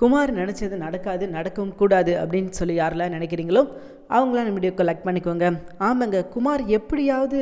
குமார் நினச்சது நடக்காது நடக்கவும் கூடாது அப்படின்னு சொல்லி யாரெல்லாம் நினைக்கிறீங்களோ அவங்களாம் நம்ம வீடியோ கலெக்ட் பண்ணிக்கோங்க. ஆமாங்க குமார் எப்படியாவது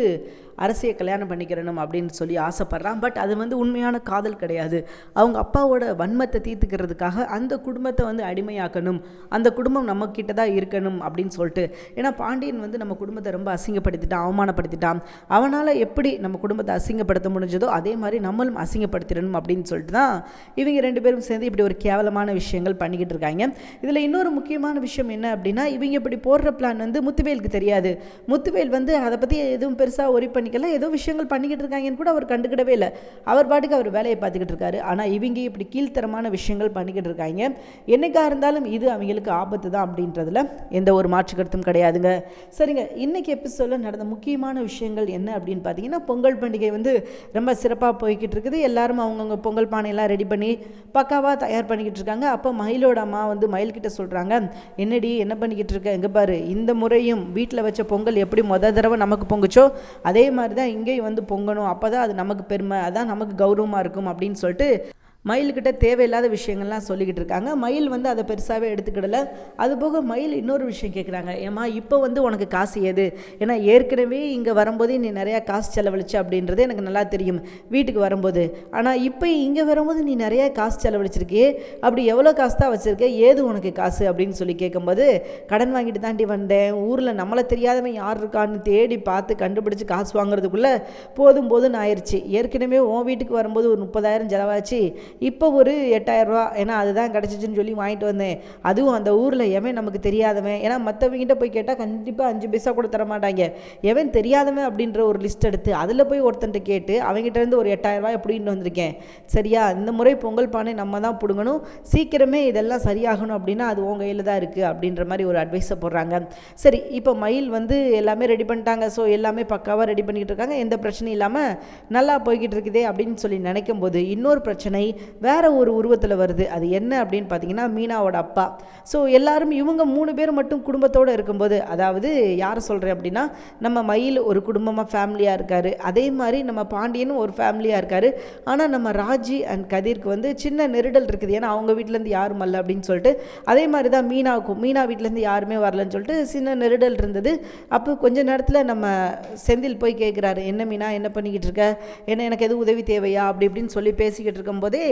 அரசியை கல்யாணம் பண்ணிக்கிறணும் அப்படின்னு சொல்லி ஆசைப்பட்றான். பட் அது வந்து உண்மையான காதல் கிடையாது. அவங்க அப்பாவோட வன்மத்தை தீர்த்துக்கிறதுக்காக அந்த குடும்பத்தை வந்து அடிமையாக்கணும். அந்த குடும்பம் நம்மக்கிட்ட தான் இருக்கணும் அப்படின்னு சொல்லிட்டு. ஏன்னா பாண்டியன் வந்து நம்ம குடும்பத்தை ரொம்ப அசிங்கப்படுத்திட்டான் அவமானப்படுத்திட்டான். அவனால் எப்படி நம்ம குடும்பத்தை அசிங்கப்படுத்த முடிஞ்சதோ அதே மாதிரி நம்மளும் அசிங்கப்படுத்திடணும் அப்படின்னு சொல்லிட்டு தான் இவங்க ரெண்டு பேரும் சேர்ந்து இப்படி ஒரு கேவலமான விஷயங்கள் பண்ணிக்கிட்டு இருக்காங்க. இதில் இன்னொரு முக்கியமான விஷயம் என்ன அப்படின்னா இவங்க இப்படி போடுற பிளான் வந்து முத்துவேலுக்கு தெரியாது. முத்துவேல் வந்து அதை பற்றி எதுவும் பெருசாக ஒரி பண்ணிக்கல. ஏதோ விஷயங்கள் பண்ணிக்கிட்டு இருக்காங்கன்னு கூட அவர் கண்டுக்கிடவே இல்லை. அவர் பாட்டுக்கு அவர் வேலையை பார்த்துக்கிட்டு இருக்காரு. ஆனால் இவங்க இப்படி கீழ்த்தரமான விஷயங்கள் பண்ணிக்கிட்டு இருக்காங்க. என்னைக்காக இருந்தாலும் இது அவங்களுக்கு ஆபத்து தான் அப்படின்றதுல எந்த ஒரு மாற்று கருத்தும் கிடையாதுங்க. சரிங்க. இன்னைக்கு எபிசோடில் நடந்த முக்கியமான விஷயங்கள் என்ன அப்படின்னு பார்த்தீங்கன்னா பொங்கல் பண்டிகை வந்து ரொம்ப சிறப்பாக போய்கிட்டு இருக்குது. எல்லாரும் அவங்கவுங்க பொங்கல் பானையெல்லாம் ரெடி பண்ணி பக்காவாக தயார் பண்ணிக்கிட்டு இருக்காங்க. அப்போ மயிலோட அம்மா வந்து மயில்கிட்ட சொல்கிறாங்க என்னடி என்ன பண்ணிக்கிட்டு இருக்க? எங்கே பாரு இந்த முறையும் வீட்டில் வச்ச பொங்கல் எப்படி மொதல் தடவை நமக்கு பொங்குச்சோ அதே மாதிரி தான் இங்கேயும் வந்து பொங்கணும். அப்போ தான் அது நமக்கு பெருமை. அதான் நமக்கு கௌரவமாக இருக்கும் அப்படின்னு சொல்லிட்டு மயில்கிட்ட தேவையில்லாத விஷயங்கள்லாம் சொல்லிக்கிட்டு இருக்காங்க. மயில் வந்து அதை பெருசாகவே எடுத்துக்கிடல. அதுபோக மயில் இன்னொரு விஷயம் கேட்குறாங்க ஏம்மா இப்போ வந்து உனக்கு காசு ஏது ஏன்னா ஏற்கனவே இங்கே வரும்போதே நீ நிறையா காசு செலவழிச்ச அப்படின்றது எனக்கு நல்லா தெரியும். வீட்டுக்கு வரும்போது. ஆனால் இப்போ இங்கே வரும்போது நீ நிறையா காசு செலவழிச்சிருக்கியே. அப்படி எவ்வளோ காசு தான் வச்சுருக்க? ஏது உனக்கு காசு? அப்படின்னு சொல்லி கேட்கும்போது கடன் வாங்கிட்டு தாண்டி வந்தேன். ஊரில் நம்மளை தெரியாதவன் யார் இருக்கான்னு தேடி பார்த்து கண்டுபிடிச்சி காசு வாங்குறதுக்குள்ளே போதும் போதும்னு ஆயிடுச்சு ஏற்கனவே உன் வீட்டுக்கு வரும்போது ஒரு முப்பதாயிரம் செலவாச்சு. இப்போ ஒரு எட்டாயிரரூவா ஏன்னா அதுதான் கிடச்சிச்சின்னு சொல்லி வாங்கிட்டு வந்தேன். அதுவும் அந்த ஊரில் எவன் நமக்கு தெரியாதவன்? ஏன்னா மற்றவங்கிட்ட போய் கேட்டால் கண்டிப்பாக அஞ்சு பைசா கூட தர மாட்டாங்க. எவன் தெரியாதவன் அப்படின்ற ஒரு லிஸ்ட் எடுத்து அதில் போய் ஒருத்தன்ட்ட கேட்டு அவங்ககிட்டருந்து ஒரு எட்டாயிரரூவா எப்படின்னு வந்திருக்கேன்? சரியா? இந்த முறை பொங்கல் பானை நம்ம தான் பிடுங்கணும். சீக்கிரமே இதெல்லாம் சரியாகணும் அப்படின்னா அது உங்கள் கையில் தான் இருக்குது அப்படின்ற மாதிரி ஒரு அட்வைஸை போடுறாங்க. சரி இப்போ மயில் வந்து எல்லாமே ரெடி பண்ணிட்டாங்க. ஸோ எல்லாமே பக்காவாக ரெடி பண்ணிக்கிட்டு இருக்காங்க. எந்த பிரச்சனையும் இல்லாமல் நல்லா போய்கிட்டு இருக்குதே அப்படின்னு சொல்லி நினைக்கும் போது இன்னொரு பிரச்சனை வேற ஒரு உருவத்தில் வருது. அது என்ன அப்படின்னு பார்த்தீங்கன்னா மீனாவோட அப்பா. ஸோ எல்லாரும் இவங்க மூணு பேர் மட்டும் குடும்பத்தோடு இருக்கும்போது அதாவது யாரை சொல்கிறேன் அப்படின்னா நம்ம மயில் ஒரு குடும்பமாக ஃபேமிலியாக இருக்கார். அதே மாதிரி நம்ம பாண்டியனும் ஒரு ஃபேமிலியாக இருக்கார். ஆனால் நம்ம ராஜி அண்ட் கதிர்க்கு வந்து சின்ன நெருடல் இருக்குது. ஏன்னா அவங்க வீட்டிலேருந்து யாரும் வரல அப்படின்னு சொல்லிட்டு அதே மாதிரி தான் மீனாவுக்கும். மீனா வீட்டிலேருந்து யாருமே வரலன்னு சொல்லிட்டு சின்ன நெருடல் இருந்தது. அப்போ கொஞ்ச நேரத்தில் நம்ம செந்தில் போய் கேட்குறாரு என்ன மீனா என்ன பண்ணிக்கிட்டு இருக்க? என்ன எனக்கு எதுவும் உதவி தேவையா? அப்படி இப்படின்னு சொல்லி பேசிக்கிட்டு இருக்கும்போதே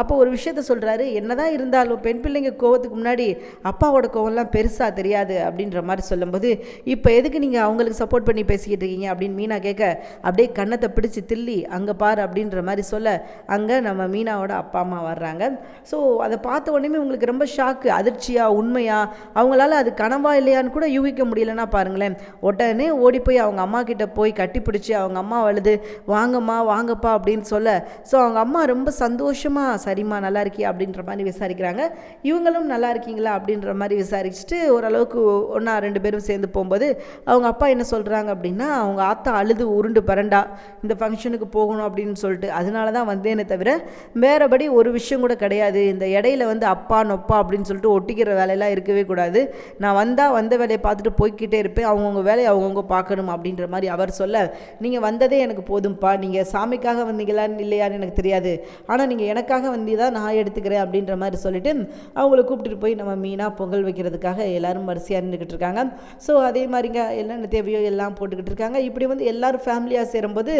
அப்போ ஒரு விஷயத்த சொல்கிறாரு என்னதான் இருந்தாலும் பெண் பிள்ளைங்க கோவத்துக்கு முன்னாடி அப்பாவோட கோவம்லாம் பெருசாக தெரியாது அப்படின்ற மாதிரி சொல்லும்போது இப்போ எதுக்கு நீங்கள் அவங்களுக்கு சப்போர்ட் பண்ணி பேசிக்கிட்டு இருக்கீங்க? அப்படின்னு மீனா கேட்க அப்படியே கன்னத்தை பிடிச்சி தில்லி அங்கே பாரு அப்படின்ற மாதிரி சொல்ல அங்கே நம்ம மீனாவோட அப்பா அம்மா வர்றாங்க. ஸோ அதை பார்த்த உடனே உங்களுக்கு ரொம்ப ஷாக்கு அதிர்ச்சியா உண்மையா அவங்களால அது கனவா இல்லையான்னு கூட யூகிக்க முடியலன்னா பாருங்களேன். உடனே ஓடி போய் அவங்க அம்மா கிட்ட போய் கட்டி பிடிச்சி அவங்க அம்மா அழுது வாங்கம்மா வாங்கப்பா அப்படின்னு சொல்ல. ஸோ அவங்க அம்மா ரொம்ப சந்தோஷம் சந்தோஷமாக சரிம்மா நல்லா இருக்கியா அப்படின்ற மாதிரி விசாரிக்கிறாங்க. இவங்களும் நல்லா இருக்கீங்களா அப்படின்ற மாதிரி விசாரிச்சுட்டு ஓரளவுக்கு ஒன்றா ரெண்டு பேரும் சேர்ந்து போகும்போது அவங்க அப்பா என்ன சொல்கிறாங்க அப்படின்னா அவங்க ஆத்தா அழுது உருண்டு பரண்டா இந்த ஃபங்க்ஷனுக்கு போகணும் அப்படின்னு சொல்லிட்டு. அதனால தான் வந்தேனே தவிர வேறபடி ஒரு விஷயம் கூட கிடையாது. இந்த இடையில வந்து அப்பா நொப்பா அப்படின்னு சொல்லிட்டு ஒட்டிக்கிற வேலையெல்லாம் இருக்கவே கூடாது. நான் வந்தால் வந்த வேலையை பார்த்துட்டு போய்க்கிட்டே இருப்பேன். அவங்கவுங்க வேலையை அவங்கவுங்க பார்க்கணும் அப்படின்ற மாதிரி அவர் சொல்ல நீங்கள் வந்ததே எனக்கு போதும்ப்பா. நீங்கள் சாமிக்காக வந்தீங்களான்னு இல்லையான்னு எனக்கு தெரியாது. ஆனால் நீங்கள் எனக்காக வந்தி தான் நான் எடுத்துக்கிறேன் அப்படின்ற மாதிரி சொல்லிட்டு அவங்கள கூப்பிட்டுட்டு போய் நம்ம மீனாக பொங்கல் வைக்கிறதுக்காக எல்லாரும் வரிசையாக நின்றுக்கிட்டு இருக்காங்க. ஸோ அதே மாதிரிங்க என்னென்ன தேவையோ எல்லாம் போட்டுக்கிட்டு இருக்காங்க. இப்படி வந்து எல்லாரும் ஃபேமிலியாக சேரும்போது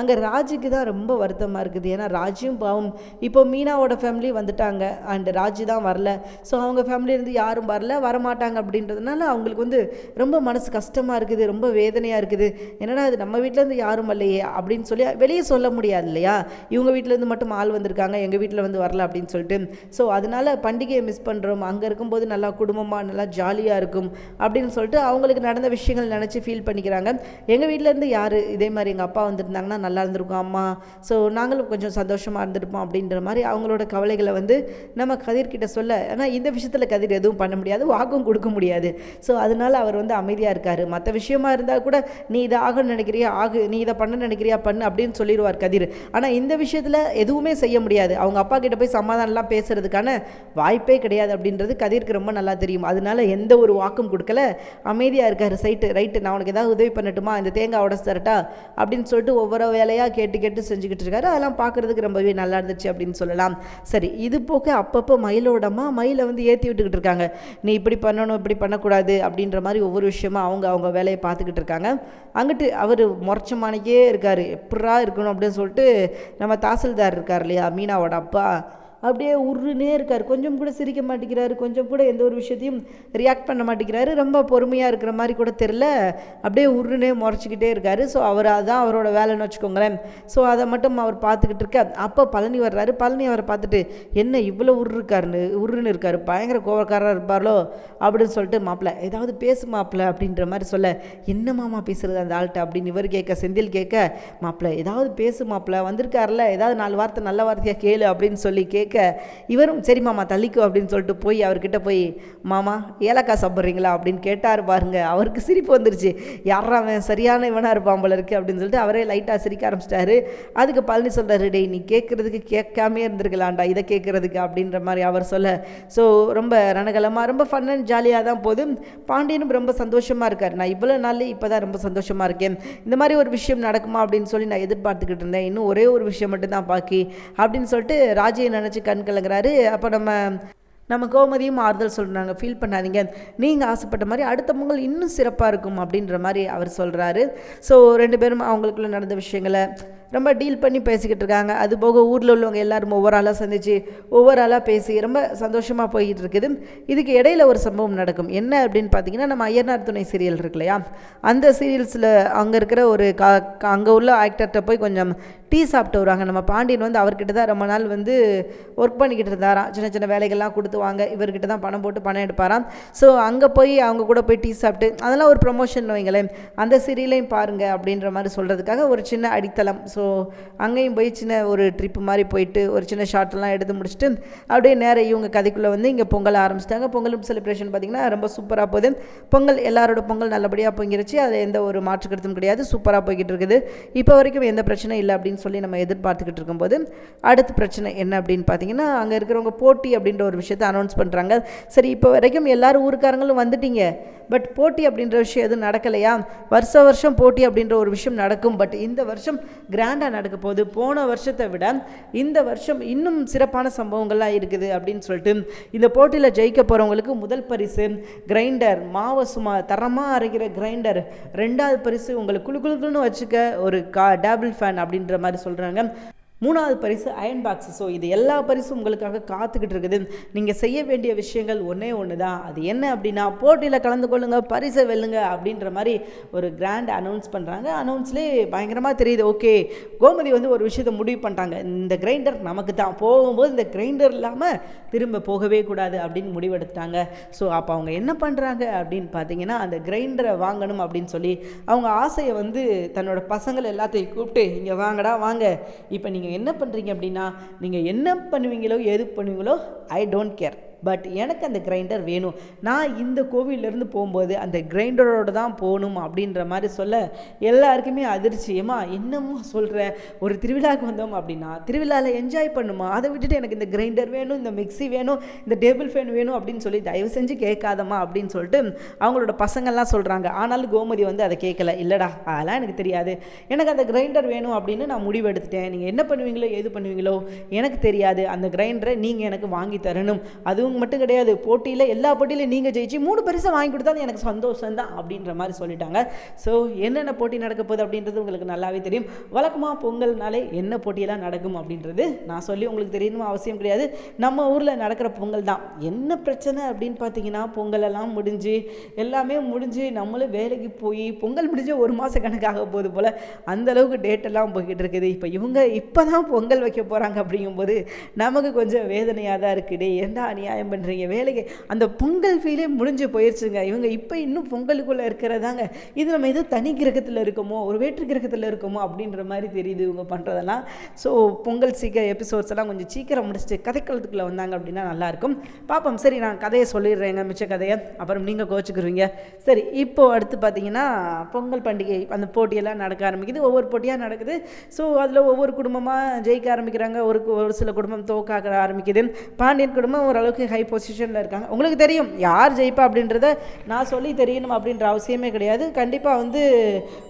அங்கே ராஜுக்கு தான் ரொம்ப வருத்தமாக இருக்குது. ஏன்னா ராஜியும் பாவம் இப்போ மீனாவோட ஃபேமிலி வந்துட்டாங்க. அண்ட் ராஜு தான் வரல. ஸோ அவங்க ஃபேமிலியிலேருந்து யாரும் வரல வரமாட்டாங்க அப்படின்றதுனால அவங்களுக்கு வந்து ரொம்ப மனசு கஷ்டமாக இருக்குது ரொம்ப வேதனையாக இருக்குது. என்னடா இது நம்ம வீட்டிலேருந்து யாரும் வரலையே அப்படின்னு சொல்லி வெளியே சொல்ல முடியாது இல்லையா? இவங்க வீட்டிலேருந்து மட்டும் ஆள் வந்திருக்காங்க. எங்கள் வீட்டில் வந்து வரல அப்படின்னு சொல்லிட்டு. ஸோ அதனால் பண்டிகையை மிஸ் பண்ணுறோம் அங்கே இருக்கும்போது நல்லா குடும்பமாக நல்லா ஜாலியாக இருக்கும் அப்படின்னு சொல்லிட்டு அவங்களுக்கு நடந்த விஷயங்கள் நினச்சி ஃபீல் பண்ணிக்கிறாங்க. எங்கள் வீட்டிலேருந்து யார்? இதே மாதிரி எங்கள் அப்பா வந்திருந்தாங்கன்னா நல்லா இருந்திருக்கும். அம்மா ஸோ நாங்களும் கொஞ்சம் சந்தோஷமாக இருந்திருப்போம் அப்படின்ற மாதிரி அவங்களோட கவலைகளை வந்து நம்ம கதிர்கிட்ட சொல்ல. ஆனால் இந்த விஷயத்தில் கதிர் எதுவும் பண்ண முடியாது வாக்கும் கொடுக்க முடியாது. ஸோ அதனால் அவர் வந்து அமைதியாக இருக்கார். மற்ற விஷயமா இருந்தால் கூட நீ இதை ஆகணும்னு நினைக்கிறியா? ஆகு. நீ இதை பண்ண நினைக்கிறியா? பண்ணு அப்படின்னு சொல்லிடுவார் கதிர். ஆனால் இந்த விஷயத்தில் எதுவுமே செய்ய முடியாது. முடியாது. அவங்க அப்பா கிட்ட போய் சமாதானம்லாம் பேசுறதுக்கான வாய்ப்பே கிடையாது அப்படின்றது கதிர்க்கு ரொம்ப நல்லா தெரியும். அதனால எந்த ஒரு வாக்கும் கொடுக்கல. அமைதியாக இருக்காரு சைட்டு. ரைட்டு நான் உனக்கு ஏதாவது உதவி பண்ணட்டுமா? இந்த தேங்காய் உடச்சு தரட்டா? அப்படின்னு சொல்லிட்டு ஒவ்வொரு வேலையாக கேட்டு கேட்டு செஞ்சுக்கிட்டு இருக்காரு. அதெல்லாம் பார்க்குறதுக்கு ரொம்பவே நல்லா இருந்துச்சு அப்படின்னு சொல்லலாம். சரி இது போக அப்பப்போ மயிலோடமா மயிலை வந்து ஏற்றி விட்டுக்கிட்டு இருக்காங்க. நீ இப்படி பண்ணணும் இப்படி பண்ணக்கூடாது அப்படின்ற மாதிரி ஒவ்வொரு விஷயமா அவங்க அவங்க வேலையை பார்த்துக்கிட்டு இருக்காங்க. அங்கிட்டு அவர் முறைச்சமானிக்கே இருக்கார். எப்படா இருக்கணும் அப்படின்னு சொல்லிட்டு நம்ம தாசில்தார் இருக்கார் இல்லையா? மீனாவோட அப்பா அப்படியே உருன்னே இருக்கார். கொஞ்சம் கூட சிரிக்க மாட்டேங்கிறாரு. கொஞ்சம் கூட எந்த ஒரு விஷயத்தையும் ரியாக்ட் பண்ண மாட்டேங்கிறாரு. ரொம்ப பொறுமையாக இருக்கிற மாதிரி கூட தெரில அப்படியே உருன்னே முறைச்சிக்கிட்டே இருக்கார். ஸோ அவர் அதான் அவரோட வேலைன்னு வச்சுக்கோங்களேன். ஸோ அதை மட்டும் அவர் பார்த்துக்கிட்டு இருக்க. அப்போ பழனி வர்றாரு. பழனி அவரை பார்த்துட்டு என்ன இவ்வளோ உரு இருக்காருன்னு உருன்னு இருக்கார். பயங்கர கோவக்காரராக இருப்பாரோ அப்படின்னு சொல்லிட்டு மாப்பிள்ள ஏதாவது பேசு மாப்பிள்ள அப்படின்ற மாதிரி சொல்ல என்ன மாமா பேசுறது அந்த ஆள்கிட்ட? அப்படின்னு இவர் கேட்க செந்தில் கேட்க மாப்பிள்ள ஏதாவது பேசு மாப்பிள்ள வந்திருக்காருல ஏதாவது நாலு வார்த்தை நல்ல வார்த்தையாக கேளு அப்படின்னு சொல்லி கேட்க இவரும் சரி மாமா தள்ளிக்கோ அப்படின்னு சொல்லிட்டு போய் அவர்கிட்ட போய் மாமா ஏலக்காய் சாப்பிட்றீங்களா? அப்படின்னு கேட்டார் பாருங்க. அவருக்கு சிரிப்பு வந்துருச்சு. யாரா அவன்? சரியான இவனாக இருப்பான் போல இருக்கு அப்படின்னு சொல்லிட்டு அவரே லைட்டாக சிரிக்க ஆரம்பிச்சிட்டாரு. அதுக்கு பழனி சொல்கிறாரு டேய் நீ கேட்குறதுக்கு கேட்காமே இருந்திருக்கலாம்டா இதை கேட்குறதுக்கு அப்படின்ற மாதிரி அவர் சொல்ல. ஸோ ரொம்ப ரணகலமாக ரொம்ப ஃபன் அண்ட் ஜாலியாக தான் போகுது பாண்டியனும் ரொம்ப சந்தோஷமாக இருக்கார். நான் இவ்வளோ நாள் இப்போ தான் ரொம்ப சந்தோஷமாக இருக்கேன். இந்த மாதிரி ஒரு விஷயம் நடக்குமா? அப்படின்னு சொல்லி நான் எதிர்பார்த்துக்கிட்டு இருந்தேன். இன்னும் ஒரே ஒரு விஷயம் மட்டும்தான் பாக்கி அப்படின்னு சொல்லிட்டு ராஜையை நினச்சி கண் கலங்குறாரு அப்போ நம்ம நம்ம கோமதியும் ஆறுதல் சொல்கிறாங்க ஃபீல் பண்ணாதீங்க. நீங்கள் ஆசைப்பட்ட மாதிரி அடுத்த பொங்கல் இன்னும் சிறப்பாக இருக்கும். அப்படின்ற மாதிரி அவர் சொல்கிறாரு ஸோ ரெண்டு பேரும் அவங்களுக்குள்ள நடந்த விஷயங்களை ரொம்ப டீல் பண்ணி பேசிக்கிட்டு இருக்காங்க அது போக ஊரில் உள்ளவங்க எல்லாரும் ஒவ்வொரு ஆளாக சந்திச்சு ஒவ்வொரு ஆளாக பேசி ரொம்ப சந்தோஷமாக போய்கிட்டு இருக்குது இதுக்கு இடையில ஒரு சம்பவம் நடக்கும். என்ன அப்படின்னு பார்த்தீங்கன்னா நம்ம ஐயனார் துணை சீரியல் இருக்கு இல்லையா? அந்த சீரியல்ஸில் அங்கே இருக்கிற ஒரு கா அங்கே உள்ள ஆக்டர்கிட்ட போய் கொஞ்சம் டீ சாப்பிட்டு வருவாங்க. நம்ம பாண்டியன் வந்து அவர்கிட்ட தான் ரொம்ப நாள் வந்து ஒர்க் பண்ணிக்கிட்டு இருந்தாராம். சின்ன சின்ன வேலைகள்லாம் கொடுத்து வாங்க. இவர்கிட்ட தான் பணம் போட்டு பணம் எடுப்பாராம். ஸோ அங்கே போய் அவங்க கூட போய் டீ சாப்பிட்டு அதெல்லாம் ஒரு ப்ரொமோஷன் வைங்களேன். அந்த சீரியலையும் பாருங்க அப்படின்ற மாதிரி சொல்கிறதுக்காக ஒரு சின்ன அடித்தளம். ஸோ ஸோ அங்கேயும் போய் சின்ன ஒரு ட்ரிப்பு மாதிரி போயிட்டு ஒரு சின்ன ஷார்ட்லாம் எடுத்து முடிச்சுட்டு அப்படியே நேரம் இவங்க கதைக்குள்ளே வந்து இங்கே பொங்கல் ஆரம்பிச்சிட்டாங்க. பொங்கல் செலிப்ரேஷன் பார்த்திங்கன்னா ரொம்ப சூப்பராக போகுது. பொங்கல் எல்லாரோட பொங்கல் நல்லபடியாக பொங்கிருச்சு அது எந்த ஒரு மாற்று கருத்தும் கிடையாது. சூப்பராக போய்கிட்டு இருக்குது. இப்போ வரைக்கும் எந்த பிரச்சனையும் இல்லை அப்படின்னு சொல்லி நம்ம எதிர்பார்த்துக்கிட்டு இருக்கும்போது அடுத்த பிரச்சனை என்ன அப்படின்னு பார்த்தீங்கன்னா அங்கே இருக்கிறவங்க போட்டி அப்படின்ற ஒரு விஷயத்தை அனௌன்ஸ் பண்ணுறாங்க சரி இப்போ வரைக்கும் எல்லாரும் ஊருக்காரங்களும் வந்துட்டீங்க. பட் போட்டி அப்படின்ற விஷயம் எதுவும் நடக்கலையா? வருஷ வருஷம் போட்டி அப்படின்ற ஒரு விஷயம் நடக்கும். பட் இந்த வருஷம் கிராண்ட் கிராண்டாக நடக்க போகுது. போன வருஷத்தை விட இந்த வருஷம் இன்னும் சிறப்பான சம்பவங்கள்லாம் இருக்குது அப்படின்னு சொல்லிட்டு இந்த போட்டியில் ஜெயிக்க போகிறவங்களுக்கு முதல் பரிசு கிரைண்டர் மாவை சும்மா தரமாக அரைக்கிற கிரைண்டர். ரெண்டாவது பரிசு உங்களுக்கு குழு குழுக்குன்னு வச்சுக்க ஒரு கா டேபிள் ஃபேன் அப்படின்ற மாதிரி சொல்கிறாங்க மூணாவது பரிசு அயன் பாக்ஸ் ஸோ இது எல்லா பரிசும் உங்களுக்காக காத்துக்கிட்டு இருக்குது. நீங்கள் செய்ய வேண்டிய விஷயங்கள் ஒன்றே ஒன்று தான் அது என்ன அப்படின்னா போட்டியில் கலந்து கொள்ளுங்கள் பரிசை வெல்லுங்க அப்படின்ற மாதிரி ஒரு கிராண்ட் அனௌன்ஸ் பண்ணுறாங்க அனௌன்ஸ்லேயே பயங்கரமாக தெரியுது. ஓகே கோமதி வந்து ஒரு விஷயத்தை முடிவு பண்ணிட்டாங்க. இந்த கிரைண்டர் நமக்கு தான் போகும்போது இந்த கிரைண்டர் இல்லாமல் திரும்ப போகவே கூடாது அப்படின்னு முடிவெடுத்தாங்க. ஸோ அப்போ அவங்க என்ன பண்ணுறாங்க அப்படின்னு பார்த்தீங்கன்னா அந்த கிரைண்டரை வாங்கணும் அப்படின்னு சொல்லி அவங்க ஆசையை வந்து தன்னோட பசங்கள் எல்லாத்தையும் கூப்பிட்டு இங்கே வாங்கடா வாங்க. இப்போ நீங்கள் என்ன பண்ணுறீங்க அப்படின்னா நீங்கள் என்ன பண்ணுவீங்களோ எது பண்ணுவீங்களோ ஐ டோன்ட் கேர் பட் எனக்கு அந்த கிரைண்டர் வேணும். நான் இந்த கோவிலேருந்து போகும்போது அந்த கிரைண்டரோடு தான் போகணும் அப்படின்ற மாதிரி சொல்ல எல்லாருக்குமே அதிர்ச்சியமா என்னமோ சொல்கிற ஒரு திருவிழாவுக்கு வந்தோம் அப்படின்னா திருவிழாவில் என்ஜாய் பண்ணுமா? அதை விட்டுட்டு எனக்கு இந்த கிரைண்டர் வேணும் இந்த மிக்ஸி வேணும் இந்த டேபிள் ஃபேன் வேணும் அப்படின்னு சொல்லி தயவு செஞ்சு கேட்காதம்மா அப்படின்னு சொல்லிட்டு அவங்களோட பசங்கள்லாம் சொல்கிறாங்க ஆனாலும் கோமதி வந்து அதை கேட்கல. இல்லைடா அதெல்லாம் எனக்கு தெரியாது. எனக்கு அந்த கிரைண்டர் வேணும் அப்படின்னு நான் முடிவு எடுத்துட்டேன் நீங்கள் என்ன பண்ணுவீங்களோ எது பண்ணுவீங்களோ எனக்கு தெரியாது. அந்த கிரைண்டரை நீங்கள் எனக்கு வாங்கி தரணும். அதுவும் மட்டும் கிடையாது. போட்டியில் எல்லா போட்டியிலையும் நீங்கள் ஜெயிச்சு மூணு பரிசை வாங்கி கொடுத்தா எனக்கு சந்தோஷம் தான் அப்படின்ற மாதிரி சொல்லிட்டாங்க. ஸோ என்னென்ன போட்டி நடக்க போகுது அப்படின்றது உங்களுக்கு நல்லாவே தெரியும். வழக்கமாக பொங்கல்னாலே என்ன போட்டியெல்லாம் நடக்கும் அப்படின்றது நான் சொல்லி உங்களுக்கு தெரியணும் அவசியம் கிடையாது. நம்ம ஊரில் நடக்கிற பொங்கல் தான். என்ன பிரச்சனை அப்படின்னு பார்த்தீங்கன்னா பொங்கல் எல்லாம் முடிஞ்சு எல்லாமே முடிஞ்சு நம்மளும் வேலைக்கு போய் பொங்கல் முடிஞ்சு ஒரு மாத கணக்காக போகுது போல் அந்த அளவுக்கு போய்கிட்டு இருக்குது. இப்போ இவங்க இப்போ தான் பொங்கல் வைக்க போகிறாங்க அப்படிங்கும்போது நமக்கு கொஞ்சம் வேதனையாக தான் இருக்குது. ஏன்டா அநியாயம் நியாயம் பண்ணுறீங்க வேலைக்கு. அந்த பொங்கல் ஃபீலே முடிஞ்சு போயிடுச்சுங்க இவங்க இப்போ இன்னும் பொங்கலுக்குள்ளே இருக்கிறதாங்க. இது நம்ம எதுவும் தனி கிரகத்தில் இருக்கோமோ ஒரு வேற்று கிரகத்தில் இருக்கோமோ அப்படின்ற மாதிரி தெரியுது இவங்க பண்ணுறதெல்லாம் ஸோ பொங்கல் சீக்கிரம் எபிசோட்ஸ் எல்லாம் கொஞ்சம் சீக்கிரம் முடிச்சுட்டு கதைக்களத்துக்குள்ளே வந்தாங்க அப்படின்னா நல்லாயிருக்கும். பார்ப்போம் சரி நான் கதையை சொல்லிடுறேங்க மிச்ச கதையை. அப்புறம் நீங்கள் கோச்சுக்குருவீங்க. சரி இப்போது அடுத்து பார்த்தீங்கன்னா பொங்கல் பண்டிகை அந்த போட்டியெல்லாம் நடக்க ஆரம்பிக்குது. ஒவ்வொரு போட்டியாக நடக்குது. ஸோ அதில் ஒவ்வொரு குடும்பமாக ஜெயிக்க ஆரம்பிக்கிறாங்க. ஒரு ஒரு சில குடும்பம் தோக்காக ஆரம்பிக்குது. பாண்டியன் குடும்பம் ஓரளவுக்கு ஹை பொசிஷனில் இருக்காங்க. உங்களுக்கு தெரியும் யார் ஜெயிப்பா அப்படின்றத நான் சொல்லி தெரியணும் அப்படின்ற அவசியமே கிடையாது. கண்டிப்பாக வந்து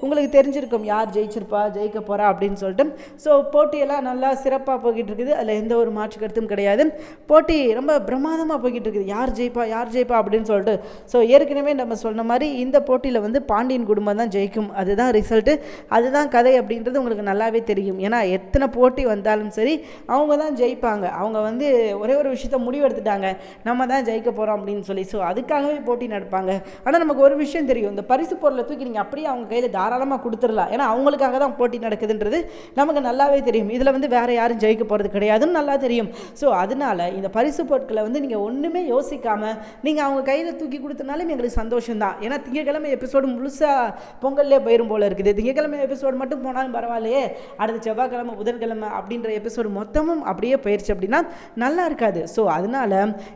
உங்களுக்கு தெரிஞ்சிருக்கும் யார் ஜெயிச்சிருப்பா ஜெயிக்க போகிறா அப்படின்னு சொல்லிட்டு. ஸோ போட்டியெல்லாம் நல்லா சிறப்பாக போய்கிட்டு இருக்குது அதில் எந்த ஒரு மாற்று கருத்தும் கிடையாது. போட்டி ரொம்ப பிரமாதமாக போய்கிட்டு இருக்குது யார் ஜெயிப்பா யார் ஜெயிப்பா அப்படின்னு சொல்லிட்டு. ஸோ ஏற்கனவே நம்ம சொன்ன மாதிரி இந்த போட்டியில் வந்து பாண்டியன் குடும்பம் தான் ஜெயிக்கும். அதுதான் ரிசல்ட்டு அதுதான் கதை அப்படின்றது உங்களுக்கு நல்லாவே தெரியும். ஏன்னா எத்தனை போட்டி வந்தாலும் சரி அவங்க தான் ஜெயிப்பாங்க. அவங்க வந்து ஒரே ஒரு விஷயத்த முடிவெடுத்துட்டாங்க. நம்ம தான் ஜெயிக்க போகிறோம் அப்படின்னு சொல்லி. ஸோ அதுக்காகவே போட்டி நடப்பாங்க. ஆனால் நமக்கு ஒரு விஷயம் தெரியும். இந்த பரிசு பொருளை தூக்கி நீங்கள் அப்படியே அவங்க கையில் தாராளமாக கொடுத்துடலாம். ஏன்னா அவங்களுக்காக தான் போட்டி நடக்குதுன்றது நமக்கு நல்லாவே தெரியும். இதில் வந்து வேறு யாரும் ஜெயிக்க போகிறது கிடையாதுன்னு நல்லா தெரியும். ஸோ அதனால இந்த பரிசு பொருட்களை வந்து நீங்கள் ஒன்றுமே யோசிக்காமல் நீங்கள் அவங்க கையில் தூக்கி கொடுத்தனாலும் எங்களுக்கு சந்தோஷம் தான் ஏன்னா திங்கக்கிழமை எபிசோடு முழுசாக பொங்கல்லே போயிரும் போல இருக்குது. திங்கக்கிழமை எபிசோடு மட்டும் போனாலும் பரவாயில்லையே. அடுத்த செவ்வாய்க்கிழமை புதன்கிழமை அப்படின்ற எபிசோடு மொத்தமும் அப்படியே போயிடுச்சு அப்படின்னா நல்லா இருக்காது. ஸோ அதனால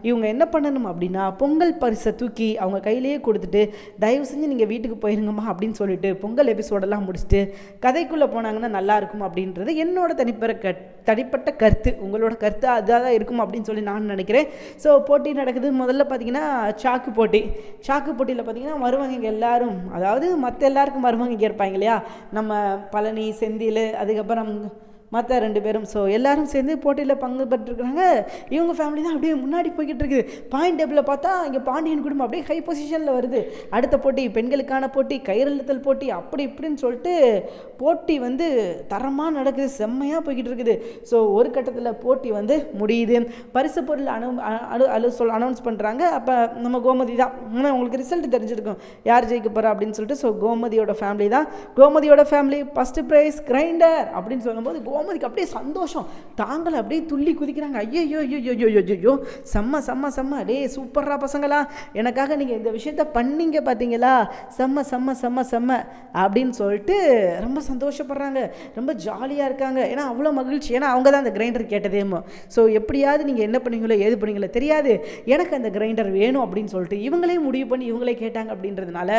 இவங்க என்ன பண்ணணும் அப்படின்னா பொங்கல் பரிசை தூக்கி அவங்க கையிலேயே கொடுத்துட்டு தயவு செஞ்சு நீங்கள் வீட்டுக்கு போயிருங்கம்மா அப்படின்னு சொல்லிட்டு பொங்கல் எபிசோடெல்லாம் முடிச்சுட்டு கதைக்குள்ளே போனாங்கன்னா நல்லா இருக்கும் அப்படின்றது என்னோட தனிப்பெற க தனிப்பட்ட கருத்து. உங்களோட கருத்து அதாக தான் இருக்கும் அப்படின்னு சொல்லி நான் நினைக்கிறேன். ஸோ போட்டி நடக்குது. முதல்ல பார்த்தீங்கன்னா சாக்கு போட்டி. சாக்கு போட்டியில் பார்த்தீங்கன்னா வருவாங்க இங்கே எல்லாரும் அதாவது மற்ற எல்லாருக்கும் வருவாங்க இங்கே இருப்பாங்க இல்லையா? நம்ம பழனி செந்தில் அதுக்கப்புறம் மற்ற ரெண்டு பேரும். ஸோ எல்லாரும் சேர்ந்து போட்டியில் பங்கு பெற்றுருக்குறாங்க. இவங்க ஃபேமிலி தான் அப்படியே முன்னாடி போய்கிட்டு இருக்குது பாயிண்ட் டேபிளில் பார்த்தா இங்கே பாண்டியன் குடும்பம் அப்படியே ஹை பொசிஷனில் வருது. அடுத்த போட்டி பெண்களுக்கான போட்டி கயிறழுத்தல் போட்டி அப்படி இப்படின்னு சொல்லிட்டு போட்டி வந்து தரமாக நடக்குது. செம்மையாக போய்கிட்டு இருக்குது ஸோ ஒரு கட்டத்தில் போட்டி வந்து முடியுது. பரிசு பொருள் அனு அனு அலு சொல் அனௌன்ஸ் பண்ணுறாங்க அப்போ நம்ம கோமதி தான். ஆனால் உங்களுக்கு ரிசல்ட் தெரிஞ்சிருக்கும். யார் ஜெயிக்க போகிறா அப்படின்னு சொல்லிட்டு ஸோ கோமதியோட ஃபேமிலி தான். கோமதியோட ஃபேமிலி ஃபஸ்ட்டு ப்ரைஸ் கிரைண்டர் அப்படின்னு சொல்லும்போது கோமதிக்கு அப்படியே சந்தோஷம். தாங்களை அப்படியே துள்ளி குதிக்கிறாங்க. ஐயோ ஐயோ ஐயோ ஐயோ ஐயோ செம்ம செம்ம செம்ம. டே சூப்பர்ரா பசங்களா. எனக்காக நீங்கள் இந்த விஷயத்த பண்ணீங்க பார்த்தீங்களா செம்ம செம்ம செம்ம செம்ம. அப்படின்னு சொல்லிட்டு ரொம்ப சந்தோஷப்படுறாங்க. ரொம்ப ஜாலியாக இருக்காங்க. ஏன்னா அவ்வளோ மகிழ்ச்சி. ஏன்னா அவங்க தான் அந்த கிரைண்டர் கேட்டதேமோ ஸோ எப்படியாவது நீங்கள் என்ன பண்ணீங்களோ ஏது பண்ணீங்களோ தெரியாது. எனக்கு அந்த கிரைண்டர் வேணும் அப்படின்னு சொல்லிட்டு இவங்களே முடிவு பண்ணி இவங்களே கேட்டாங்க அப்படின்றதுனால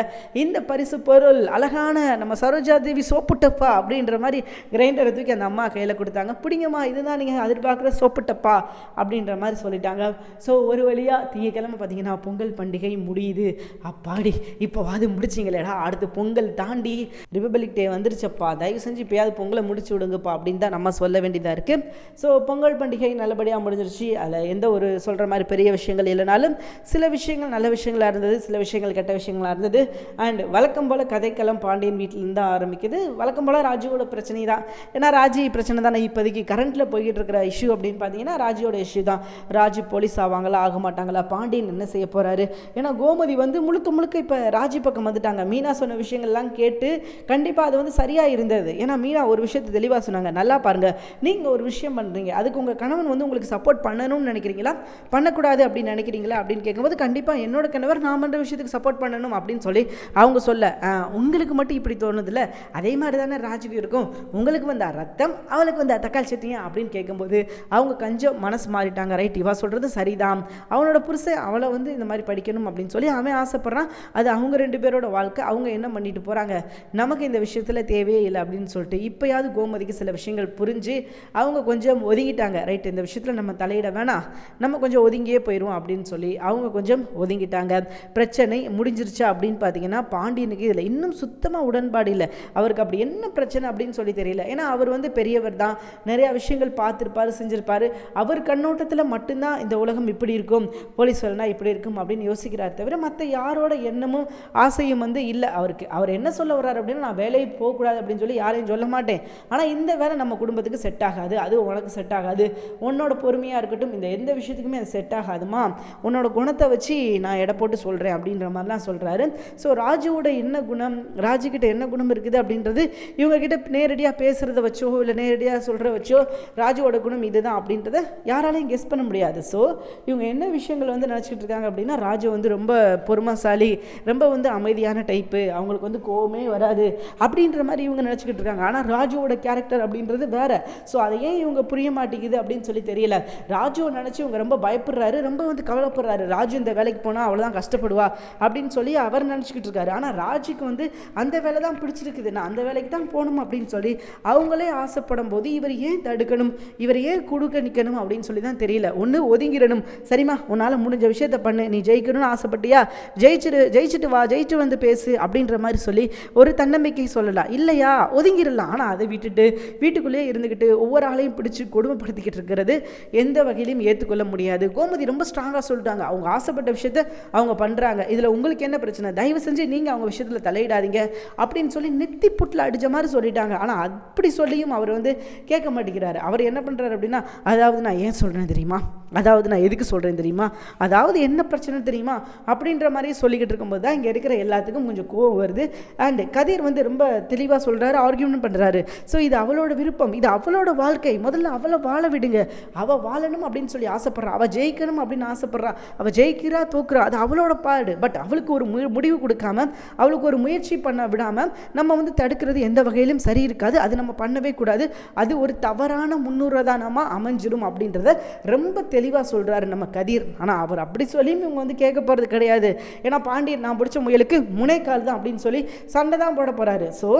இந்த பரிசு பொருள் அழகான நம்ம சரோஜா தேவி சோப்புட்டப்பா அப்படின்ற மாதிரி கிரைண்டரை தூக்கி அந்த அம்மா கையில் கொடுத்தாங்க. பிடிங்கம்மா இதுதான் நீங்கள் எதிர்பார்க்குற சோப்புட்டப்பா அப்படின்ற மாதிரி சொல்லிட்டாங்க. ஸோ ஒரு வழியாக திங்கக்கிழமை பார்த்தீங்கன்னா பொங்கல் பண்டிகை முடியுது. அப்பாடி இப்போவாது முடிச்சிங்களேடா அடுத்து பொங்கல் தாண்டி ரிபப்ளிக் டே வந்துருச்சப்பா. தயவு செஞ்சு இப்போயாவது பொங்கலை முடிச்சு விடுங்கப்பா அப்படின்னு தான் நம்ம சொல்ல வேண்டியதாக இருக்குது ஸோ பொங்கல் பண்டிகை நல்லபடியாக முடிஞ்சிருச்சு. அதில் எந்த ஒரு சொல்கிற மாதிரி பெரிய விஷயங்கள் இல்லைனாலும் சில விஷயங்கள் நல்ல விஷயங்களாக இருந்தது சில விஷயங்கள் கெட்ட விஷயங்களாக இருந்தது. அண்ட் வழக்கம் போல் கதைக்களம் பாண்டியன் வீட்டிலேருந்து ஆரம்பிக்குது. வழக்கம் போல் ராஜுவோட பிரச்சனை தான் ஏன்னா ராஜி பிரச்சனை தானே இப்போதைக்கு கரண்ட்டில் போய்கிட்டு இருக்கிற இஷ்யூ அப்படின்னு பார்த்தீங்கன்னா ராஜியோட இஷ்யூ தான். ராஜி போலீஸ் ஆவாங்களா ஆக மாட்டாங்களா? பாண்டியன் என்ன செய்ய போகிறாரு ஏன்னா கோமதி வந்து முழுக்க முழுக்க இப்போ ராஜி பக்கம் வந்துட்டாங்க. மீனா சொன்ன விஷயங்கள்லாம் கேட்டு கண்டிப்பாக அது வந்து சரியாக இருந்தது. ஏன்னா மீனா ஒரு விஷயத்தை தெளிவாக சொன்னாங்க. நல்லா பாருங்கள் நீங்கள் ஒரு விஷயம் பண்ணுறீங்க அதுக்கு உங்கள் கணவன் வந்து உங்களுக்கு சப்போர்ட் பண்ணணும்னு நினைக்கிறீங்களா? பண்ணக்கூடாது அப்படின்னு நினைக்கிறீங்களா? அப்படின்னு கேட்கும்போது கண்டிப்பாக என்னோட கணவர் நான் பண்ணுற விஷயத்துக்கு சப்போர்ட் பண்ணணும் அப்படின்னு சொல்லி அவங்க சொல்ல "ஆ, உங்களுக்கு மட்டும் இப்படி தோணுதில்ல? அதே மாதிரி தானே ராஜுக்கு இருக்கும். உங்களுக்கு வந்த ரத்தம் அவளுக்கு வந்து தக்காளி சட்னியா அப்படின்னு கேட்கும்போது அவங்க கொஞ்சம் மனசு மாறிட்டாங்க. ரைட் இவா சொல்கிறது சரிதான். அவனோட புருஷன் அவளை வந்து இந்த மாதிரி படிக்கணும் அப்படின்னு சொல்லி அவன் ஆசைப்பட்றான். அது அவங்க ரெண்டு பேரோட வாழ்க்கை. அவங்க என்ன பண்ணிட்டு போகிறாங்க நமக்கு இந்த விஷயத்தில் தேவையே இல்லை அப்படின்னு சொல்லிட்டு இப்போயாவது கோமதிக்கு சில விஷயங்கள் புரிஞ்சு அவங்க கொஞ்சம் ஒதுங்கிட்டாங்க. ரைட் இந்த விஷயத்தில் நம்ம தலையிட வேணாம். நம்ம கொஞ்சம் ஒதுங்கியே போயிடுவோம் அப்படின்னு சொல்லி அவங்க கொஞ்சம் ஒதுங்கிட்டாங்க. பிரச்சனை முடிஞ்சிருச்சா அப்படின்னு பார்த்தீங்கன்னா பாண்டியனுக்கு இதில் இன்னும் சுத்தமாக உடன்பாடு இல்லை. அவருக்கு அப்படி என்ன பிரச்சனை அப்படின்னு சொல்லி தெரியல. ஏன்னா அவர் வந்து பெரிய பெரியவர் தான் நிறையா விஷயங்கள் பார்த்துருப்பாரு செஞ்சுருப்பார். அவர் கண்ணோட்டத்தில் மட்டும்தான் இந்த உலகம் இப்படி இருக்கும் போலீஸ் வரனா இப்படி இருக்கும் அப்படின்னு யோசிக்கிறார் தவிர மற்ற யாரோட எண்ணமும் ஆசையும் வந்து இல்லை. அவருக்கு அவர் என்ன சொல்ல வர்றார் அப்படின்னா நான் வேலைக்கு போகக்கூடாது அப்படின்னு சொல்லி யாரையும் சொல்ல மாட்டேன். ஆனால் இந்த வேலை நம்ம குடும்பத்துக்கு செட் ஆகாது. அது உனக்கு செட் ஆகாது. உன்னோட பொறுமையாக இருக்கட்டும் இந்த எந்த விஷயத்துக்குமே அது செட் ஆகாதுமா உன்னோட குணத்தை வச்சு நான் எடை போட்டு சொல்கிறேன் அப்படின்ற மாதிரிலாம் சொல்கிறாரு ஸோ ராஜுவோட என்ன குணம் ராஜுக்கிட்ட என்ன குணம் இருக்குது அப்படின்றது இவங்க கிட்ட நேரடியாக பேசுகிறத வச்சோ இல்லை நேரடியாக சொல்கிற வச்சோ ராஜுவோட குணம் இதுதான் அப்படின்றத யாராலையும் கெஸ் பண்ண முடியாது. ஸோ இவங்க என்ன விஷயங்கள் வந்து நினச்சிக்கிட்டு இருக்காங்க அப்படின்னா ராஜு வந்து ரொம்ப பொறுமைசாலி ரொம்ப வந்து அமைதியான டைப்பு அவங்களுக்கு வந்து கோவமே வராது அப்படின்ற மாதிரி இவங்க நினச்சிக்கிட்டு இருக்காங்க. ஆனால் ராஜுவோட கேரக்டர் அப்படின்றது வேற. ஸோ அதை ஏன் இவங்க புரிய மாட்டேங்குது அப்படின்னு சொல்லி தெரியல. ராஜுவை நினச்சி இவங்க ரொம்ப பயப்படுறாரு ரொம்ப வந்து கவலைப்படுறாரு. ராஜு இந்த வேலைக்கு போனால் அவ்வளோதான் கஷ்டப்படுவா அப்படின்னு சொல்லி அவர் நினச்சிக்கிட்டு இருக்காரு. ஆனால் ராஜுக்கு வந்து அந்த வேலை தான் பிடிச்சிருக்குது. நான் அந்த வேலைக்கு தான் போகணும் அப்படின்னு சொல்லி அவங்களே ஆசைப்படும் போது இவர் ஏன் தடுக்கணும்? இவர் ஏன் கொடுக்க நிற்கணும் அப்படின்னு சொல்லி தான் தெரியல. ஒன்று ஒதுங்கிடணும். சரிம்மா உன்னால் முடிஞ்ச விஷயத்த பண்ணு. நீ ஜெயிக்கணும்னு ஆசைப்பட்டியா? ஜெயிச்சிட்டு ஜெயிச்சுட்டு வா ஜெயிச்சு வந்து பேசு அப்படின்ற மாதிரி சொல்லி ஒரு தன்னம்பிக்கை சொல்லலாம் இல்லையா? ஒதுங்கிடலாம். ஆனால் அதை விட்டுட்டு வீட்டுக்குள்ளேயே இருந்துக்கிட்டு ஒவ்வொரு ஆளையும் பிடிச்சி கொடுமைப்படுத்திக்கிட்டு இருக்கிறது எந்த வகையிலையும் ஏற்றுக்கொள்ள முடியாது. கோமதி ரொம்ப ஸ்ட்ராங்காக சொல்லிட்டாங்க. அவங்க ஆசைப்பட்ட விஷயத்த அவங்க பண்ணுறாங்க இதில் உங்களுக்கு என்ன பிரச்சனை? தயவு செஞ்சு நீங்கள் அவங்க விஷயத்தில் தலையிடாதீங்க அப்படின்னு சொல்லி நெத்தி புட்டில் அடித்த மாதிரி சொல்லிட்டாங்க. ஆனால் அப்படி சொல்லியும் அவர் வந்து கேட்க மாட்டேங்கிறாரு. அவர் என்ன பண்ணுறாரு அப்படின்னா அதாவது நான் ஏன் சொல்கிறேன் தெரியுமா? அதாவது நான் எதுக்கு சொல்கிறேன் தெரியுமா? அதாவது என்ன பிரச்சனை தெரியுமா? அப்படின்ற மாதிரி சொல்லிக்கிட்டு இருக்கும்போது தான் இங்கே இருக்கிற எல்லாத்துக்கும் கொஞ்சம் கோவம் வருது. அண்டு கதிர் வந்து ரொம்ப தெளிவாக சொல்கிறாரு ஆர்கியூமெண்ட் பண்ணுறாரு ஸோ இது அவளோட விருப்பம். இது அவளோட வாழ்க்கை. முதல்ல அவளை வாழ விடுங்க. அவள் வாழணும் அப்படின்னு சொல்லி ஆசைப்பட்றா. அவள் ஜெயிக்கணும் அப்படின்னு ஆசைப்பட்றா. அவள் ஜெயிக்கிறா தோக்குறா. அது அவளோட பாடு. பட் அவளுக்கு ஒரு மு முடிவு கொடுக்காம அவளுக்கு ஒரு முயற்சி பண்ண விடாமல் நம்ம வந்து தடுக்கிறது எந்த வகையிலும் சரி இருக்காது. அது நம்ம பண்ணவே கூடாது. அது ஒரு தவறான முன்னுரதானமாக அமைஞ்சிடும் அப்படின்றத ரொம்ப தெளிவாக சொல்கிறாரு நம்ம கதிர். ஆனால் அவர் அப்படி சொல்லியும் இவங்க வந்து கேட்க போகிறது கிடையாது. ஏன்னா பாண்டியன் நான் பிடிச்ச முயலுக்கு முனைக்கால் தான் அப்படின்னு சொல்லி சண்டை தான் போட போகிறாரு ஸோ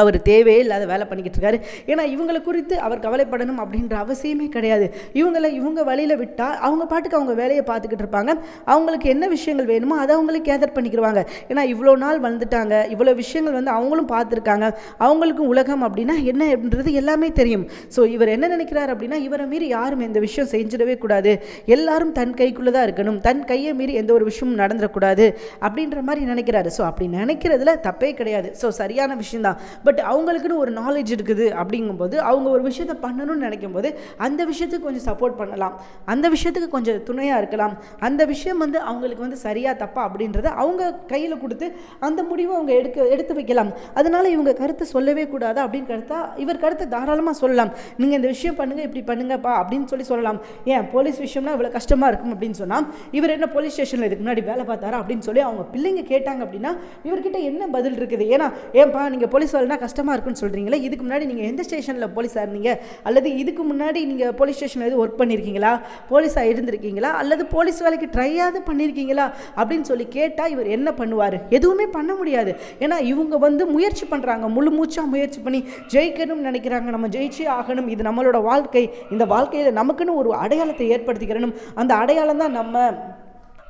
அவர் தேவையே இல்லாத வேலை பண்ணிக்கிட்டு இருக்காரு. ஏன்னா இவங்களை குறித்து அவர் கவலைப்படணும் அப்படின்ற அவசியமே கிடையாது. இவங்களை இவங்க வழியில் விட்டால் அவங்க பாட்டுக்கு அவங்க வேலையை பார்த்துக்கிட்டு இருப்பாங்க. அவங்களுக்கு என்ன விஷயங்கள் வேணுமோ அதை அவங்களே கேதர் பண்ணிக்கிடுவாங்க ஏன்னா இவ்வளோ நாள் வந்துட்டாங்க இவ்வளோ விஷயங்கள் வந்து அவங்களும் பார்த்துருக்காங்க. அவங்களுக்கும் உலகம் அப்படின்னா என்ன அப்படின்றது எல்லாமே தெரியும். ஸோ இவர் என்ன நினைக்கிறார் அப்படின்னா இவரை மீறி யாரும் எந்த விஷயம் செஞ்சிடவே கூடாது. எல்லாரும் தன் கைக்குள்ளே தான் இருக்கணும். தன் கையை மீறி எந்த ஒரு விஷயமும் நடந்துடக்கூடாது அப்படின்ற மாதிரி நினைக்கிறாரு. ஸோ அப்படி நினைக்கிறதுல தப்பே கிடையாது. ஸோ சரியான விஷயம்தான். பட் அவங்களுக்குன்னு ஒரு நாலேஜ் இருக்குது அப்படிங்கும்போது அவங்க ஒரு விஷயத்த பண்ணணும்னு நினைக்கும் போது அந்த விஷயத்துக்கு கொஞ்சம் சப்போர்ட் பண்ணலாம். அந்த விஷயத்துக்கு கொஞ்சம் துணையாக இருக்கலாம். அந்த விஷயம் வந்து அவங்களுக்கு வந்து சரியா தப்பா அப்படின்றத அவங்க கையில் கொடுத்து அந்த முடிவை அவங்க எடுக்க எடுத்து வைக்கலாம். அதனால் இவங்க கருத்தை சொல்லவே கூடாது அப்படின்னு கருத்தா இவர் கருத்தை தாராளமாக சொல்லலாம். நீங்கள் இந்த விஷயம் பண்ணுங்கள் இப்படி பண்ணுங்கப்பா அப்படின்னு சொல்லி சொல்லலாம். ஏன் போலீஸ் விஷயம்னா இவ்வளோ கஷ்டமாக இருக்கும் அப்படின்னு சொன்னால் இவர் என்ன போலீஸ் ஸ்டேஷனில் இதுக்கு முன்னாடி வேலை பார்த்தாரா அப்படின்னு சொல்லி அவங்க பிள்ளைங்க கேட்டாங்க அப்படின்னா இவர்கிட்ட என்ன பதில் இருக்குது? ஏன்னா ஏன்பா நீங்கள் போலீஸ் வேலைனா கஷ்டமாக இருக்குன்னு சொல்கிறீங்களா இதுக்கு முன்னாடி நீங்கள் எந்த ஸ்டேஷனில் போலீஸாக இருந்தீங்க? அல்லது இதுக்கு முன்னாடி நீங்கள் போலீஸ் ஸ்டேஷனில் எதுவும் ஒர்க் பண்ணியிருக்கீங்களா போலீஸாக இருந்திருக்கீங்களா? அல்லது போலீஸ் வேலைக்கு ட்ரையாவது பண்ணியிருக்கீங்களா அப்படின்னு சொல்லி கேட்டால் இவர் என்ன பண்ணுவார்? எதுவுமே பண்ண முடியாது. ஏன்னா இவங்க வந்து முயற்சி பண்ணுறாங்க முழு மூச்சாக முயற்சி பண்ணி ஜெயிக்கணும்னு நினைக்கிறாங்க. நம்ம ஜெயிச்சே ஆகணும். இது நம்மளோட வாழ்க்கை. இந்த வாழ்க்கையில் நமக்குன்னு ஒரு அடையாளத்தை ஏற்படுத்திக்கிறணும். அந்த அடையாளம் தான் நம்ம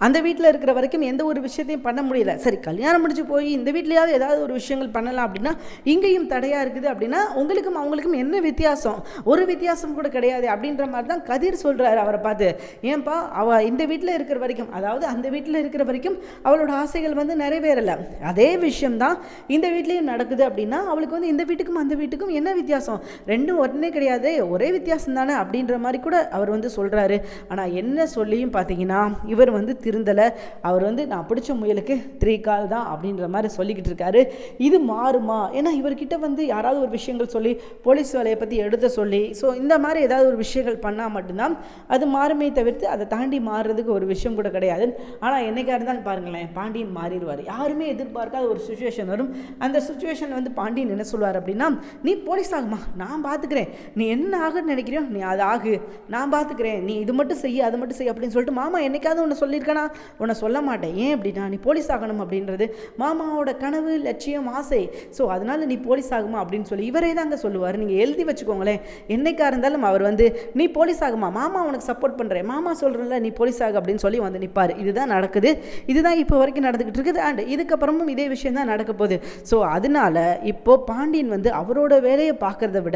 அந்த வீட்டில் இருக்கிற வரைக்கும் எந்த ஒரு விஷயத்தையும் பண்ண முடியல. சரி கல்யாணம் முடிச்சு போய் இந்த வீட்லையாவது ஏதாவது ஒரு விஷயங்கள் பண்ணலாம் அப்படின்னா இங்கேயும் தடையாக இருக்குது அப்படின்னா உங்களுக்கும் அவங்களுக்கும் என்ன வித்தியாசம்? ஒரு வித்தியாசம் கூட கிடையாது அப்படின்ற மாதிரி தான் கதிர் சொல்கிறாரு அவரை பார்த்து. ஏன்பா அவ இந்த வீட்டில் இருக்கிற வரைக்கும் அதாவது அந்த வீட்டில் இருக்கிற வரைக்கும் அவளோட ஆசைகள் வந்து நிறைவேறலை. அதே விஷயம்தான் இந்த வீட்லேயும் நடக்குது அப்படின்னா அவளுக்கு வந்து இந்த வீட்டுக்கும் அந்த வீட்டுக்கும் என்ன வித்தியாசம்? ரெண்டும் ஒன்றே கிடையாது ஒரே வித்தியாசம் தானே அப்படின்ற மாதிரி கூட அவர் வந்து சொல்கிறாரு ஆனால் என்ன சொல்லியும் பார்த்தீங்கன்னா இவர் வந்து திருந்தலை. அவர் வந்து நான் பிடிச்ச முயலுக்கு த்ரீ கால் தான் அப்படின்ற மாதிரி சொல்லிக்கிட்டு இருக்காரு. இது மாறுமா? ஏன்னா இவர்கிட்ட வந்து யாராவது ஒரு விஷயங்கள் சொல்லி போலீஸ் வேலையை பற்றி எடுத்த சொல்லி ஸோ இந்த மாதிரி ஏதாவது ஒரு விஷயங்கள் பண்ணால் மட்டும்தான் அது மாறுமே தவிர்த்து அதை தாண்டி மாறுறதுக்கு ஒரு விஷயம் கூட கிடையாது. ஆனால் என்னைக்கா இருந்தாலும் பாருங்களேன் பாண்டியன் மாறிடுவார். யாருமே எதிர்பார்க்காத ஒரு சுச்சுவேஷன் வரும். அந்த சுச்சுவேஷன் வந்து பாண்டியன் என்ன சொல்வார் அப்படின்னா நீ போலீஸ் ஆகுமா? நான் பார்த்துக்கிறேன் நீ என்ன ஆகுன்னு நினைக்கிறியோ நீ அது ஆகு. நான் பார்த்துக்கிறேன் நீ இது மட்டும் செய்ய அது மட்டும் செய்ய அப்படின்னு சொல்லிட்டு மாமா என்னைக்காவது ஒன்று சொல்லியிருக்கேனா? உன்னை சொல்ல மாட்டேன். ஏன் அப்படின்னா நீ போலீஸ் ஆகணும் அப்படின்றது மாமாவோட கனவு லட்சியம் ஆசை. ஸோ அதனால நீ போலீஸ் ஆகுமா அப்படின்னு சொல்லி இவரே தாங்க சொல்லுவார். நீங்கள் எழுதி வச்சுக்கோங்களேன். என்னைக்காக இருந்தாலும் அவர் வந்து நீ போலீஸ் ஆகுமா? மாமா உனக்கு சப்போர்ட் பண்ணுறேன் மாமா சொல்கிறேன்ல நீ போலீஸ் ஆகு அப்படின்னு சொல்லி வந்து நிற்பார் இதுதான் நடக்குது. இதுதான் இப்போ வரைக்கும் நடந்துக்கிட்டு இருக்குது. அண்ட் இதுக்கப்புறமும் இதே விஷயம் தான் நடக்க போகுது. ஸோ அதனால இப்போ பாண்டியன் வந்து அவரோட வேலையை பார்க்குறத விட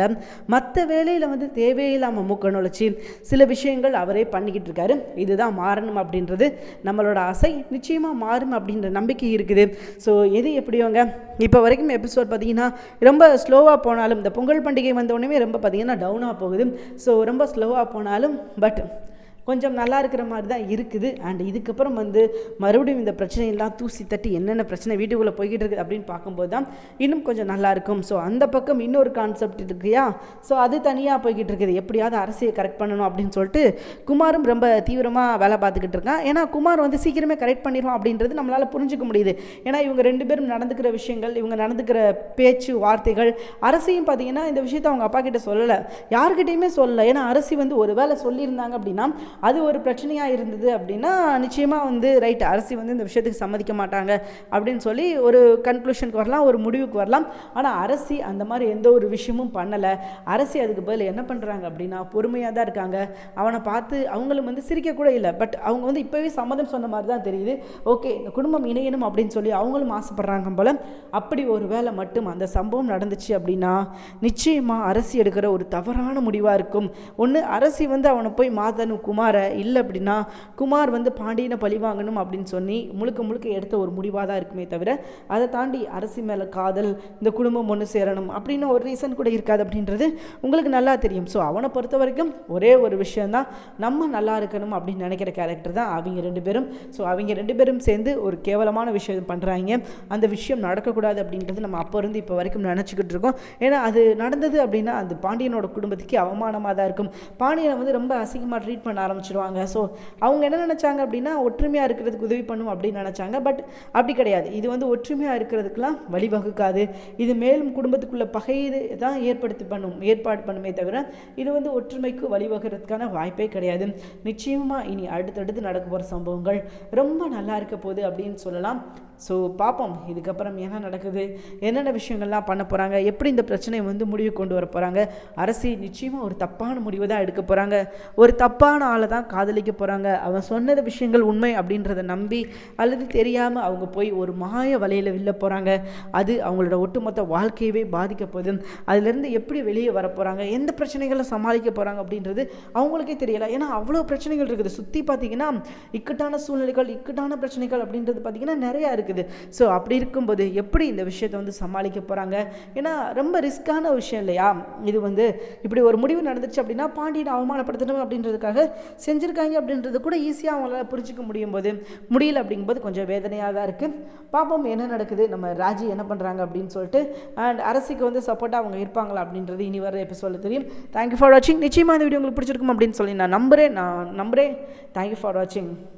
மற்ற வேலையில் வந்து தேவையில்லாமல் மூக்க நுழைச்சி சில விஷயங்கள் அவரே பண்ணிக்கிட்டு இருக்காரு. இதுதான் மாறணும் அப்படின்றது. நம்மளோட ஆசை நிச்சயமாக மாறும் அப்படின்ற நம்பிக்கை இருக்குது. ஸோ எது எப்படியோங்க? இப்போ வரைக்கும் எபிசோட் பார்த்தீங்கன்னா ரொம்ப ஸ்லோவாக போனாலும் இந்த பொங்கல் பண்டிகை வந்த உடனே ரொம்ப பார்த்தீங்கன்னா டவுனாக போகுது. ஸோ ரொம்ப ஸ்லோவாக போனாலும் பட் கொஞ்சம் நல்லா இருக்கிற மாதிரி தான் இருக்குது. அண்ட் இதுக்கப்புறம் வந்து மறுபடியும் இந்த பிரச்சனையெல்லாம் தூசி தட்டி என்னென்ன பிரச்சனை வீட்டுக்குள்ளே போய்கிட்டு இருக்குது அப்படின்னு பார்க்கும்போது தான் இன்னும் கொஞ்சம் நல்லா இருக்கும். ஸோ அந்த பக்கம் இன்னொரு கான்செப்ட் இருக்குயா ஸோ அது தனியாக போய்கிட்டு இருக்குது. எப்படியாவது அரசியை கரெக்ட் பண்ணணும் அப்படின்னு சொல்லிட்டு குமாரும் ரொம்ப தீவிரமாக வேலை பார்த்துக்கிட்டு இருக்கான். ஏன்னா குமார் வந்து சீக்கிரமே கரெக்ட் பண்ணிடுவோம் அப்படின்றது நம்மளால் புரிஞ்சுக்க முடியுது. ஏன்னா இவங்க ரெண்டு பேரும் நடந்துக்கிற விஷயங்கள் இவங்க நடந்துக்கிற பேச்சு வார்த்தைகள் அரசியும் பார்த்தீங்கன்னா இந்த விஷயத்த அவங்க அப்பா கிட்ட சொல்லலை. யார்கிட்டையுமே சொல்லலை. ஏன்னா அரசி வந்து ஒரு வேலை சொல்லியிருந்தாங்க அப்படின்னா அது ஒரு பிரச்சனையாக இருந்தது அப்படின்னா நிச்சயமாக வந்து ரைட் அரசி வந்து இந்த விஷயத்துக்கு சம்மதிக்க மாட்டாங்க அப்படின்னு சொல்லி ஒரு கன்க்ளூஷனுக்கு வரலாம் ஒரு முடிவுக்கு வரலாம். ஆனால் அரசி அந்த மாதிரி எந்த ஒரு விஷயமும் பண்ணலை. அரசி அதுக்கு பதில் என்ன பண்ணுறாங்க அப்படின்னா பொறுமையாக தான் இருக்காங்க. அவனை பார்த்து அவங்களும் வந்து சிரிக்கக்கூட இல்லை. பட் அவங்க வந்து இப்போவே சம்மதம் சொன்ன மாதிரி தான் தெரியுது. ஓகே இந்த குடும்பம் இணையணும் அப்படின்னு சொல்லி அவங்களும் ஆசைப்படுறாங்க போல். அப்படி ஒரு வேலை மட்டும் அந்த சம்பவம் நடந்துச்சு அப்படின்னா நிச்சயமாக அரசி எடுக்கிற ஒரு தவறான முடிவாக இருக்கும். ஒன்று அரசி வந்து அவனை போய் மாதனு குமாரை இல்லை அப்படின்னா குமார் வந்து பாண்டியனை பழி வாங்கணும் அப்படின்னு சொல்லி முழுக்க முழுக்க எடுத்த ஒரு முடிவாக தான் இருக்குமே தவிர அதை தாண்டி அரசி மேலே காதல் இந்த குடும்பம் ஒன்று சேரணும் அப்படின்னு ஒரு ரீசன் கூட இருக்காது அப்படின்றது உங்களுக்கு நல்லா தெரியும். ஸோ அவனை பொறுத்த வரைக்கும் ஒரே ஒரு விஷயந்தான் நம்ம நல்லா இருக்கணும் அப்படின்னு நினைக்கிற கேரக்டர் தான் அவங்க ரெண்டு பேரும். ஸோ அவங்க ரெண்டு பேரும் சேர்ந்து ஒரு கேவலமான விஷயம் பண்ணுறாங்க அந்த விஷயம் நடக்கக்கூடாது அப்படின்றது நம்ம அப்போ இருந்து இப்போ வரைக்கும் நினச்சிக்கிட்டு இருக்கோம். ஏன்னா அது நடந்தது அப்படின்னா அந்த பாண்டியனோட குடும்பத்துக்கு அவமானமாக தான் இருக்கும். பாண்டியனை வந்து ரொம்ப அசிங்கமாக ட்ரீட் பண்ண ஆரம்பிச்சிருவாங்க. ஸோ அவங்க என்ன நினச்சாங்க அப்படின்னா ஒற்றுமையாக இருக்கிறதுக்கு உதவி பண்ணும் அப்படின்னு நினச்சாங்க. பட் அப்படி கிடையாது. இது வந்து ஒற்றுமையாக இருக்கிறதுக்கெலாம் வழிவகுக்காது. இது மேலும் குடும்பத்துக்குள்ளே பகையை தான் ஏற்படுத்தி பண்ணும் ஏற்பாடு பண்ணுமே தவிர இது வந்து ஒற்றுமைக்கு வழிவகுறதுக்கான வாய்ப்பே கிடையாது. நிச்சயமாக இனி அடுத்தடுத்து நடக்க போகிற சம்பவங்கள் ரொம்ப நல்லா இருக்க போகுது அப்படின்னு சொல்லலாம். ஸோ பார்ப்போம் இதுக்கப்புறம் என்ன நடக்குது? என்னென்ன விஷயங்கள்லாம் பண்ண போகிறாங்க எப்படி இந்த பிரச்சனையை வந்து முடிவு கொண்டு வர போகிறாங்க அரசு நிச்சயமாக ஒரு தப்பான முடிவு தான் எடுக்க போகிறாங்க ஒரு தப்பான ஆள் தான் காதலிக்க போகிறாங்க அவன் சொன்னது விஷயங்கள் உண்மை அப்படின்றத நம்பி அல்லது தெரியாமல் அவங்க போய் ஒரு மாய வலையில் வில்ல போகிறாங்க அது அவங்களோட ஒட்டுமொத்த வாழ்க்கையவே பாதிக்க போகுது. அதுலேருந்து எப்படி வெளியே வர போகிறாங்க எந்த பிரச்சனைகளை சமாளிக்க போகிறாங்க அப்படின்றது அவங்களுக்கே தெரியல. ஏன்னா அவ்வளோ பிரச்சனைகள் இருக்குது. சுற்றி பார்த்தீங்கன்னா இக்கட்டான சூழ்நிலைகள் இக்கட்டான பிரச்சனைகள் அப்படின்றது பார்த்திங்கன்னா நிறையா இருக்குது. ஸோ அப்படி இருக்கும்போது எப்படி இந்த விஷயத்தை வந்து சமாளிக்க போகிறாங்க ஏன்னா ரொம்ப ரிஸ்க்கான விஷயம் இல்லையா? இது வந்து இப்படி ஒரு முடிவு நடந்துச்சு அப்படின்னா பாண்டியனை அவமானப்படுத்தணும் அப்படின்றதுக்காக செஞ்சுருக்காங்க அப்படின்றது கூட ஈஸியாக அவங்களால புரிஞ்சிக்க முடியும் போது முடியல அப்படிங்கும்போது கொஞ்சம் வேதனையாக தான் இருக்குது பார்ப்போம் என்ன நடக்குது நம்ம ராஜி என்ன பண்ணுறாங்க அப்படின்னு சொல்லிட்டு அண்ட் அரசுக்கு வந்து சப்போர்ட்டாக அவங்க இருப்பாங்களா அப்படின்றது இனி வர எபிசோடில் தெரியும். தேங்க்யூ ஃபார் வாட்சிங் நிச்சயமாக இந்த வீடியோ உங்களுக்கு பிடிச்சிருக்கும் அப்படின்னு சொல்லி நான் நம்புகிறேன் நான் நம்புகிறேன் தேங்க்யூ ஃபார் வாட்சிங்